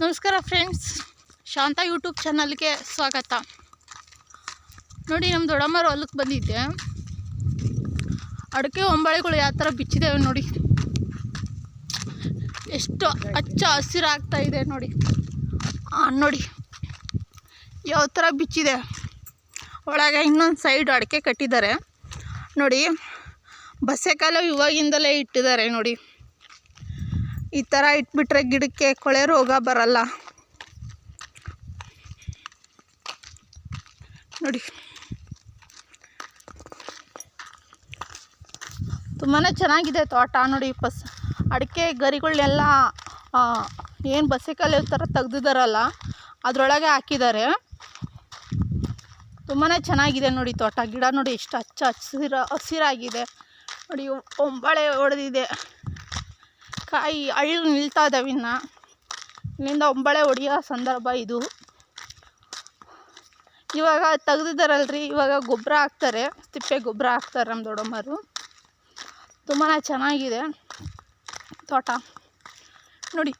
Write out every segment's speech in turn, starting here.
ನಮಸ್ಕಾರ ಫ್ರೆಂಡ್ಸ್ ಶಾಂತ ಯೂಟ್ಯೂಬ್ ಚಾನಲ್ಗೆ ಸ್ವಾಗತ. ನೋಡಿ ನಮ್ಮ ದೊಡ್ಡಮ್ಮರು ಹೊಲಕ್ಕೆ ಬಂದಿದ್ದೆ. ಅಡಿಕೆ ಒಂಬಳೆಗಳು ಯಾವ ಥರ ಬಿಚ್ಚಿದ್ದಾವೆ ನೋಡಿ. ಎಷ್ಟು ಹಚ್ಚ ಹಸಿರಾಗ್ತಾ ಇದೆ ನೋಡಿ. ನೋಡಿ. ಯಾವ ಥರ ಬಿಚ್ಚಿದೆ. ಒಳಗೆ ಇನ್ನೊಂದು ಸೈಡ್ ಅಡಿಕೆ ಕಟ್ಟಿದ್ದಾರೆ. ನೋಡಿ, ಬಸೆಕಾಲು ಇವಾಗಿಂದಲೇ ಇಟ್ಟಿದ್ದಾರೆ ನೋಡಿ. ಈ ಥರ ಇಟ್ಬಿಟ್ರೆ ಗಿಡಕ್ಕೆ ಕೊಳೆ ರೋಗ ಬರಲ್ಲ. ನೋಡಿ. ತುಂಬಾ ಚೆನ್ನಾಗಿದೆ ತೋಟ ನೋಡಿ ಪಸ್, ಅಡಿಕೆ ಗರಿಗಳನ್ನೆಲ್ಲ ಏನು ಬಸೆಕಲ್ಲು ಥರ ತೆಗ್ದಿದ್ದಾರಲ್ಲ ಅದರೊಳಗೆ ಹಾಕಿದ್ದಾರೆ ತುಂಬಾ ಚೆನ್ನಾಗಿದೆ ನೋಡಿ ತೋಟ, ಗಿಡ ನೋಡಿ ಎಷ್ಟು ಹಚ್ಚ ಹಸಿರ, ಹಸಿರಾಗಿದೆ. ನೋಡಿ, ಒಂಬಳೆ ಹೊಡೆದಿದೆ ಕಾಯಿ ಅಳ್ಳು ನಿಲ್ತಾ ಇದ್ದಾವೆ ಇನ್ನು. ಇಲ್ಲಿಂದ ಒಂಬಳೆ ಹೊಡೆಯೋ ಸಂದರ್ಭ ಇದು. ಇವಾಗ ತೆಗ್ದಿದ್ದಾರಲ್ರಿ, ಇವಾಗ ಗೊಬ್ಬರ ಹಾಕ್ತಾರೆ, ತಿಪ್ಪೆ ಗೊಬ್ಬರ ಹಾಕ್ತಾರೆ ನಮ್ಮ ದೊಡ್ಡಮ್ಮರು. ತುಂಬಾ ಚೆನ್ನಾಗಿದೆ ತೋಟ. ನೋಡಿ,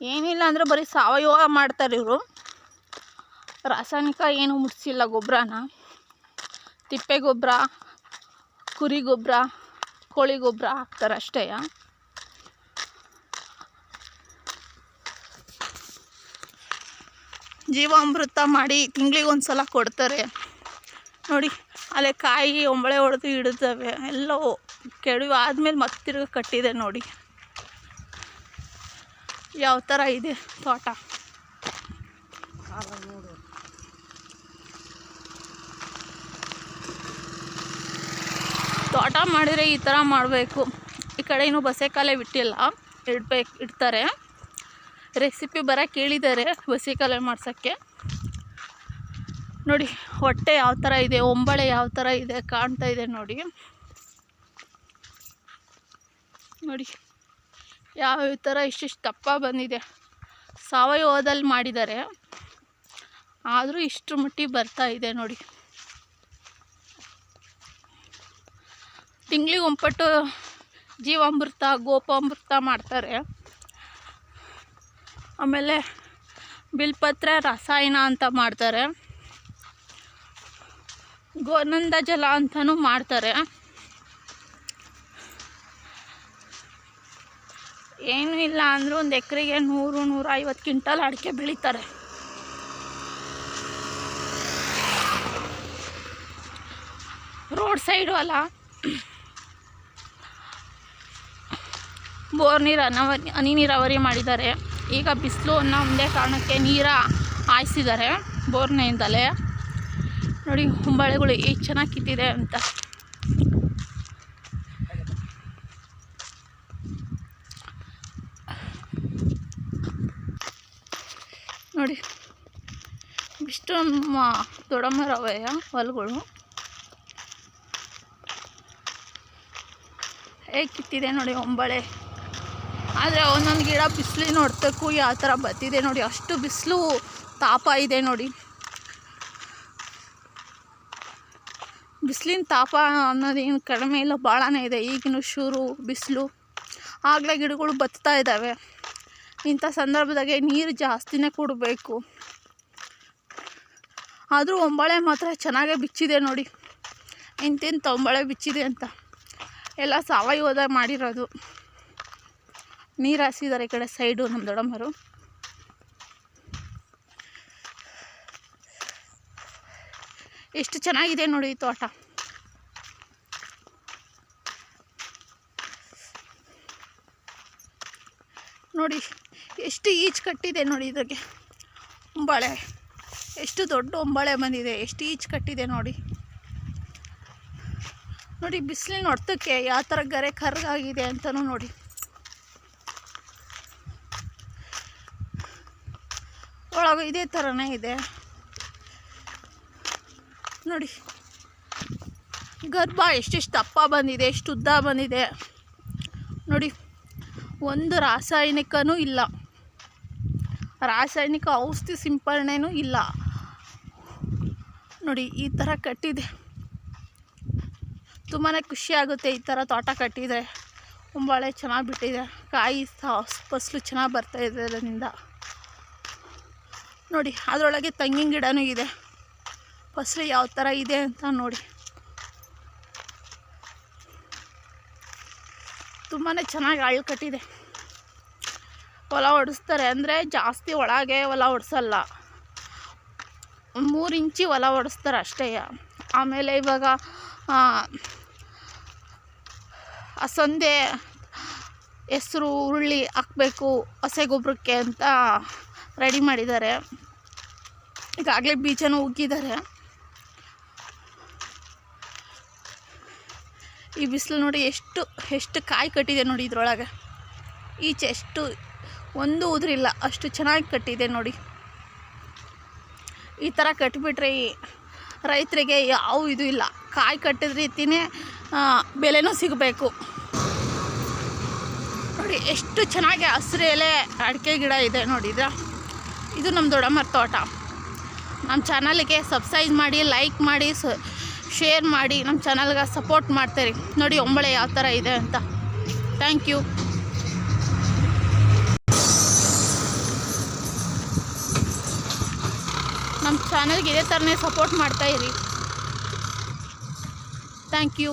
ಏನಿಲ್ಲ ಅಂದರೆ ಬರೀ ಸಾವಯವ ಮಾಡ್ತಾರೆ ಇವರು. ರಾಸಾಯನಿಕ ಏನು ಮುಟ್ಸಿಲ್ಲ ಗೊಬ್ಬರನ. ತಿಪ್ಪೆ ಗೊಬ್ಬರ, ಕುರಿ ಗೊಬ್ಬರ, ಕೋಳಿ ಗೊಬ್ಬರ ಹಾಕ್ತಾರೆ ಅಷ್ಟೇ. ಜೀವಾಮೃತ ಮಾಡಿ ತಿಂಗ್ಳಿಗೆ ಒಂದು ಸಲ ಕೊಡ್ತಾರೆ. ನೋಡಿ, ಅಲ್ಲೇ ಕಾಯಿ ಒಂಬಳೆ ಹೊಡೆದು ಹಿಡಿದವೆ ಎಲ್ಲವೂ ಕೆಡವಿ ಆದಮೇಲೆ ಮತ್ತೆ ತಿರ್ಗಿ ಕಟ್ಟಿದೆ ನೋಡಿ. ಯಾವ ಥರ ಇದೆ ತೋಟ. ತೋಟ ಮಾಡಿದರೆ ಈ ಥರ ಮಾಡಬೇಕು. ಈ ಕಡೆ ಇನ್ನೂ ಬಸೆಕಾಲೇ ಬಿಟ್ಟಿಲ್ಲ, ಇಡ್ಬೇಕು, ಇಡ್ತಾರೆ. ರೆಸಿಪಿ ಬರ ಕೇಳಿದ್ದಾರೆ ಬಸಿಕಾಲೆ ಮಾಡ್ಸೋಕ್ಕೆ. ನೋಡಿ, ಹೊಟ್ಟೆ ಯಾವ ಥರ ಇದೆ, ಒಂಬಳೆ ಯಾವ ಥರ ಇದೆ ಕಾಣ್ತಾ ಇದೆ ನೋಡಿ. ನೋಡಿ, ಯಾವ ಥರ ಇಷ್ಟಿಷ್ಟು ದಪ್ಪ ಬಂದಿದೆ. ಸಾವಯವದಲ್ಲಿ ಮಾಡಿದ್ದಾರೆ. ಆದರೂ ಇಷ್ಟು ಮಟ್ಟಿ ಬರ್ತಾ ಇದೆ ನೋಡಿ. ತಿಂಗಳಿಗೆ ಒಂಪಟ್ಟು ಜೀವಾಮೃತ, ಗೋಪಾಮೃತ ಮಾಡ್ತಾರೆ. ಆಮೇಲೆ ಬಿಲ್ಪತ್ರೆ, ರಸಾಯನ ಅಂತ ಮಾಡ್ತಾರೆ. ಗೋನಂದ ಜಲ ಅಂತಲೂ ಮಾಡ್ತಾರೆ. ಏನೂ ಇಲ್ಲ ಅಂದರೂ ಒಂದು ಎಕರೆಗೆ ನೂರು, ನೂರೈವತ್ತು ಕ್ವಿಂಟಲ್ ಅಡಿಕೆ ಬೆಳೀತಾರೆ. ರೋಡ್ ಸೈಡು ಅಲ್ಲ. ಬೋರ್ ನೀರು ಹನಿ ನೀರಾವರಿ ಮಾಡಿದ್ದಾರೆ. ಈಗ ಬಿಸಿಲು ಅನ್ನೋ ಒಂದೇ ಕಾರಣಕ್ಕೆ ನೀರ ಹಾಯಿಸಿದ್ದಾರೆ ಬೋರ್ನೆಯಿಂದಲೇ ನೋಡಿ ಹೊಂಬಾಳೆಗಳು ಎಷ್ಟು ಚೆನ್ನಾಗಿ ಕಿತ್ತಿದೆ ಅಂತ. ನೋಡಿ ಇಷ್ಟು ನಮ್ಮ ದೊಡ್ಡಮ್ಮರವಯ್ಯ ಹೊಲಗಳು. ಹೇಗೆ ಕಿತ್ತಿದೆ ನೋಡಿ ಒಂಬಳೆ ಆದರೆ ಒಂದೊಂದು ಗಿಡ ಬಿಸಿಲಿನ ಹೊಡ್ತಕ್ಕೂ ಯಾವ ಥರ ಬತ್ತಿದೆ ನೋಡಿ, ಅಷ್ಟು ಬಿಸಿಲು ತಾಪ ಇದೆ ನೋಡಿ. ಬಿಸಿಲಿನ ತಾಪ ಅನ್ನೋದೇನು ಕಡಿಮೆ ಇಲ್ಲ ಭಾಳನೇ ಇದೆ, ಈಗಿನ ಶುರು, ಬಿಸಿಲು. ಆಗಲೇ ಗಿಡಗಳು ಬತ್ತಾ ಇದ್ದಾವೆ ಇಂಥ ಸಂದರ್ಭದಾಗೆ ನೀರು ಜಾಸ್ತಿನೇ ಕೊಡಬೇಕು. ಆದರೂ ಒಂಬಳೆ ಮಾತ್ರ ಚೆನ್ನಾಗೇ ಬಿಚ್ಚಿದೆ ನೋಡಿ. ಇಂತಿಂತ ಒಂಬಳೆ ಬಿಚ್ಚಿದೆ ಅಂತ. ಎಲ್ಲ ಸಾವಯವದ ಮಾಡಿರೋದು. ನೀರು ಹಾಸಿದ್ದಾರೆ ಈ ಕಡೆ ಸೈಡು ನಮ್ಮ ದೊಡ್ಡಮ್ಮರು. ಎಷ್ಟು ಚೆನ್ನಾಗಿದೆ ನೋಡಿ ತೋಟ. ನೋಡಿ ಎಷ್ಟು ಈಚ್ ಕಟ್ಟಿದೆ ನೋಡಿ ಇದಕ್ಕೆ ಒಂಬಳೆ, ಎಷ್ಟು ದೊಡ್ಡ ಒಂಬಳೆ ಬಂದಿದೆ, ಎಷ್ಟು ಈಚ್ ಕಟ್ಟಿದೆ ನೋಡಿ. ನೋಡಿ ಬಿಸಿಲಿನ ಹೊಡ್ತಕ್ಕೆ ಯಾವ ಥರ ಗರೆ ಕರ್ಗಾಗಿದೆ ಅಂತಲೂ ನೋಡಿ. ಒಳಗೆ ಇದೇ ಥರನೇ ಇದೆ. ನೋಡಿ. ಗರ್ಭ ಎಷ್ಟೆಷ್ಟು ದಪ್ಪ ಬಂದಿದೆ, ಎಷ್ಟು ಉದ್ದ ಬಂದಿದೆ. ನೋಡಿ, ಒಂದು ರಾಸಾಯನಿಕನೂ ಇಲ್ಲ. ರಾಸಾಯನಿಕ ಔಷಧಿ ಸಿಂಪರಣೆನೂ ಇಲ್ಲ. ನೋಡಿ, ಈ ಥರ ಕಟ್ಟಿದೆ. ತುಂಬಾ ಖುಷಿಯಾಗುತ್ತೆ ಈ ಥರ ತೋಟ ಕಟ್ಟಿದರೆ. ಉಂಬಾಳೆ ಚೆನ್ನಾಗಿ ಬಿಟ್ಟಿದೆ. ಕಾಯಿ ಫಸಲು ಚೆನ್ನಾಗಿ ಬರ್ತಾ ಇದೆ ಅದರಿಂದ. ನೋಡಿ, ಅದರೊಳಗೆ ತೆಂಗಿನ ಗಿಡನೂ ಇದೆ. ಫಸಲು ಯಾವ ಥರ ಇದೆ ಅಂತ ನೋಡಿ. ತುಂಬಾ ಚೆನ್ನಾಗಿ ಅಳ್ಳು ಕಟ್ಟಿದೆ. ಹೊಲ ಹೊಡಿಸ್ತಾರೆ ಅಂದರೆ ಜಾಸ್ತಿ ಒಳಗೆ ಹೊಲ ಹೊಡ್ಸಲ್ಲ ಮೂರು ಇಂಚಿ ಹೊಲ ಹೊಡಿಸ್ತಾರೆ ಅಷ್ಟೇ. ಆಮೇಲೆ ಇವಾಗ ಸಂದೆ, ಹೆಸರು, ಹುರುಳಿ ಹಾಕಬೇಕು ಹಸೆ ಗೊಬ್ಬರಕ್ಕೆ ಅಂತ ರೆಡಿ ಮಾಡಿದ್ದಾರೆ. ಈಗಾಗಲೇ ಬೀಜನೂ ಉಗ್ಗಿದ್ದಾರೆ. ಈ ಬಿಸಿಲು ನೋಡಿ ಎಷ್ಟು ಎಷ್ಟು ಕಾಯಿ ಕಟ್ಟಿದೆ ನೋಡಿ ಇದರೊಳಗೆ. ಈಚೆ ಎಷ್ಟು, ಒಂದು ಉದುರಿಲ್ಲ, ಅಷ್ಟು ಚೆನ್ನಾಗಿ ಕಟ್ಟಿದೆ ನೋಡಿ. ಈ ಥರ ಕಟ್ಟಿಬಿಟ್ರೆ ರೈತರಿಗೆ ಯಾವ ಇದು ಇಲ್ಲ. ಕಾಯಿ ಕಟ್ಟಿದ ರೀತಿಯೇ ಬೆಲೆನೂ ಸಿಗಬೇಕು. ನೋಡಿ, ಎಷ್ಟು ಚೆನ್ನಾಗಿ ಹಸಿರು ಎಲೆ ಅಡಿಕೆ ಗಿಡ ಇದೆ ನೋಡಿ ಇದು ನಮ್ಮ ದೊಡ್ಡಮ್ಮರ ತೋಟ. ನಮ್ಮ ಚಾನಲ್ಗೆ ಸಬ್ಸ್ಕ್ರೈಬ್ ಮಾಡಿ ಲೈಕ್ ಮಾಡಿ ಶೇರ್ ಮಾಡಿ, ನಮ್ಮ ಚಾನಲ್ಗೆ ಸಪೋರ್ಟ್ ಮಾಡ್ತೀರಿ. ನೋಡಿ ಒಂಬಳೆ ಯಾವ ಥರ ಇದೆ ಅಂತ. ಥ್ಯಾಂಕ್ ಯು ನಮ್ಮ ಚಾನಲ್ಗೆ ಇದೇ ಥರನೇ ಸಪೋರ್ಟ್ ಮಾಡ್ತಾಯಿರಿ ಥ್ಯಾಂಕ್ ಯು